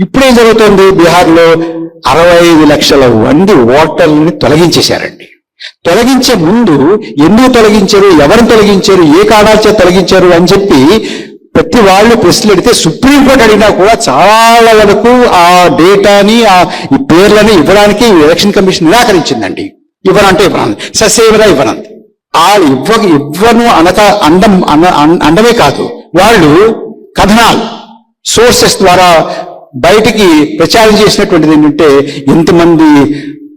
ఇప్పుడేం జరుగుతుంది? బీహార్లో అరవై ఐదు లక్షల మంది ఓటర్లని తొలగించేశారండి. తొలగించే ముందు ఎందుకు తొలగించారు? ఎవరిని తొలగించారు? ఏ కారణాలచే తొలగించారు? అని చెప్పి ప్రతి వాళ్ళు ప్రశ్నలు అడిగితే సుప్రీంకోర్టు అడిగినా కూడా చాలా వరకు ఆ డేటాని ఆ ఈ పేర్లని ఇవ్వడానికి ఎలక్షన్ కమిషన్ నిరాకరించిందండి. ఇవ్వనంటే ఇవ్వనంది. ససేవరా ఇవ్వనంది. ఆ ఇవ్వ ఇవ్వను అనక అండం అండమే కాదు. వాళ్ళు కథనాలు సోర్సెస్ ద్వారా బయటికి ప్రచారం చేసినటువంటిది ఏంటంటే ఇంతమంది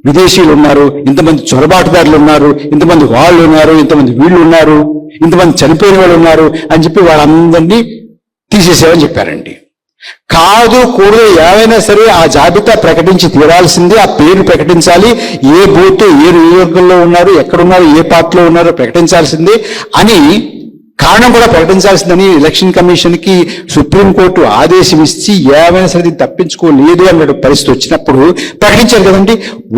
విదేశీయులు ఉన్నారు ఇంతమంది చొరబాటుదారులు ఉన్నారు ఇంతమంది వాళ్ళు ఉన్నారు ఇంతమంది వీళ్ళు ఉన్నారు ఇంతమంది చనిపోయిన వాళ్ళు ఉన్నారు అని చెప్పి వాళ్ళందరినీ తీసేసేవని చెప్పారండి. కాదు కూడదు ఏమైనా సరే ఆ జాబితా ప్రకటించి తీరాల్సిందే ఆ పేరు ప్రకటించాలి ఏ బూత్ ఏ నియోజకవర్గంలో ఉన్నారు ఎక్కడున్నారు ఏ పార్టీలో ఉన్నారో ప్రకటించాల్సిందే అని కారణం కూడా ప్రకటించాల్సిందని ఎలక్షన్ కమిషన్కి సుప్రీంకోర్టు ఆదేశం ఇచ్చి ఏమైనా సరే తప్పించుకోలేదు అన్న పరిస్థితి వచ్చినప్పుడు ప్రకటించారు కదండి.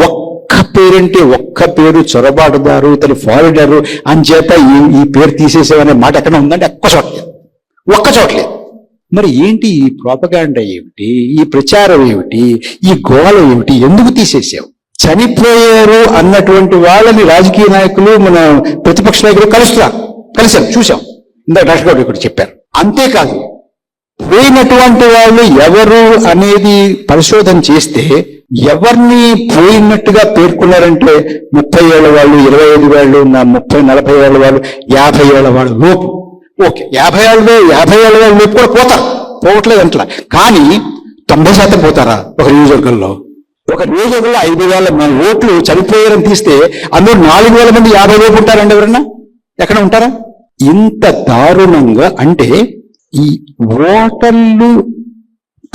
ఒక్క పేరంటే ఒక్క పేరు చొరబాటుదారు ఇతను ఫారినర్ అని చేత ఈ ఈ పేరు తీసేసేవనే మాట ఎక్కడ ఉందంటే ఒక్క చోట్లేదు ఒక్క చోట్లేదు మరి ఏంటి ఈ ప్రోపగాండా ఏమిటి? ఈ ప్రచారం ఏమిటి? ఈ గోళ ఏమిటి? ఎందుకు తీసేసావు చనిపోయారు అన్నటువంటి వాళ్ళని రాజకీయ నాయకులు మన ప్రతిపక్ష నాయకులు కలుస్తున్నారు. కలిసాం చూసాం ఇందాక డాక్టర్ గారు ఇక్కడ చెప్పారు. అంతేకాదు పోయినటువంటి వాళ్ళు ఎవరు అనేది పరిశోధన చేస్తే ఎవరిని పోయినట్టుగా పేర్కొన్నారంటే ముప్పై ఏళ్ళ వాళ్ళు ఇరవై ఐదు వాళ్ళు నా ముప్పై నలభై ఏళ్ళ వాళ్ళు యాభై ఏళ్ళ వాళ్ళు లోపు. ఓకే యాభై ఏళ్ళలో యాభై ఏళ్ళ వాళ్ళు లోపు కూడా పోతారు పోవట్లేదు అంటలా. కానీ తొంభై శాతం పోతారా? ఒక నియోజకవర్గంలో. ఒక నియోజకవర్గంలో ఐదు వేల మంది ఓట్లు చనిపోయారని తీస్తే అందులో నాలుగు వేల మంది యాభై లోపు ఉంటారండి ఎవరన్నా? ఎక్కడ ఉంటారా? ఇంత దారుణంగా అంటే ఈ ఓటర్లు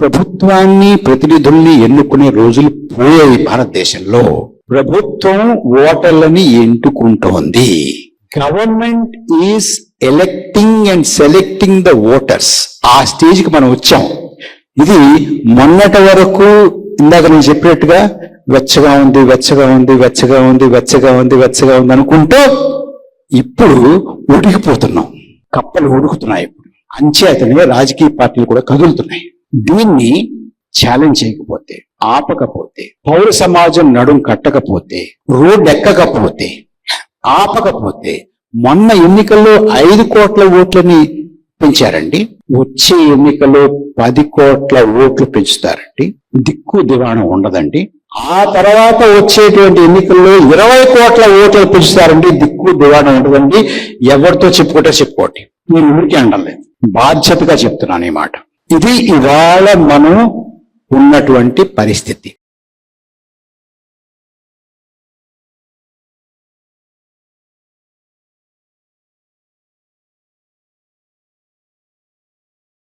ప్రభుత్వాన్ని ప్రతినిధుల్ని ఎన్నుకునే రోజులు పోయాయి భారతదేశంలో. ప్రభుత్వం ఓటర్లని ఎంటుకుంటోంది. Government is electing and selecting the voters ఆ స్టేజ్కి మనం వచ్చాం. ఇది మొన్నటి వరకు ఇందాక నేను చెప్పినట్టుగా వెచ్చగా ఉంది వెచ్చగా ఉంది వెచ్చగా ఉంది వెచ్చగా ఉంది వెచ్చగా ఉంది అనుకుంటూ ఇప్పుడు ఉడికిపోతున్నాం. కప్పలు ఉడుకుతున్నాయి ఇప్పుడు. అంచేతనే రాజకీయ పార్టీలు కూడా కదులుతున్నాయి. దీన్ని ఛాలెంజ్ చేయకపోతే ఆపకపోతే పౌర సమాజం నడుం కట్టకపోతే రోడ్ ఎక్కకపోతే ఆపకపోతే మొన్న ఎన్నికల్లో ఐదు కోట్ల ఓట్లని పెంచారండి. వచ్చే ఎన్నికల్లో పది కోట్ల ఓట్లు పెంచుతారండి. దిక్కు దివాణం ఉండదండి. ఆ తర్వాత వచ్చేటువంటి ఎన్నికల్లో ఇరవై కోట్ల ఓట్లు పిలుస్తారండి దిక్కు దివాణం ఉండదండి ఎవరితో చెప్పుకుంటే చెప్పుకోండి. నేను ఊరికే అండలేదు బాధ్యతగా చెప్తున్నాను ఈ మాట. ఇది ఇవాళ మనం ఉన్నటువంటి పరిస్థితి.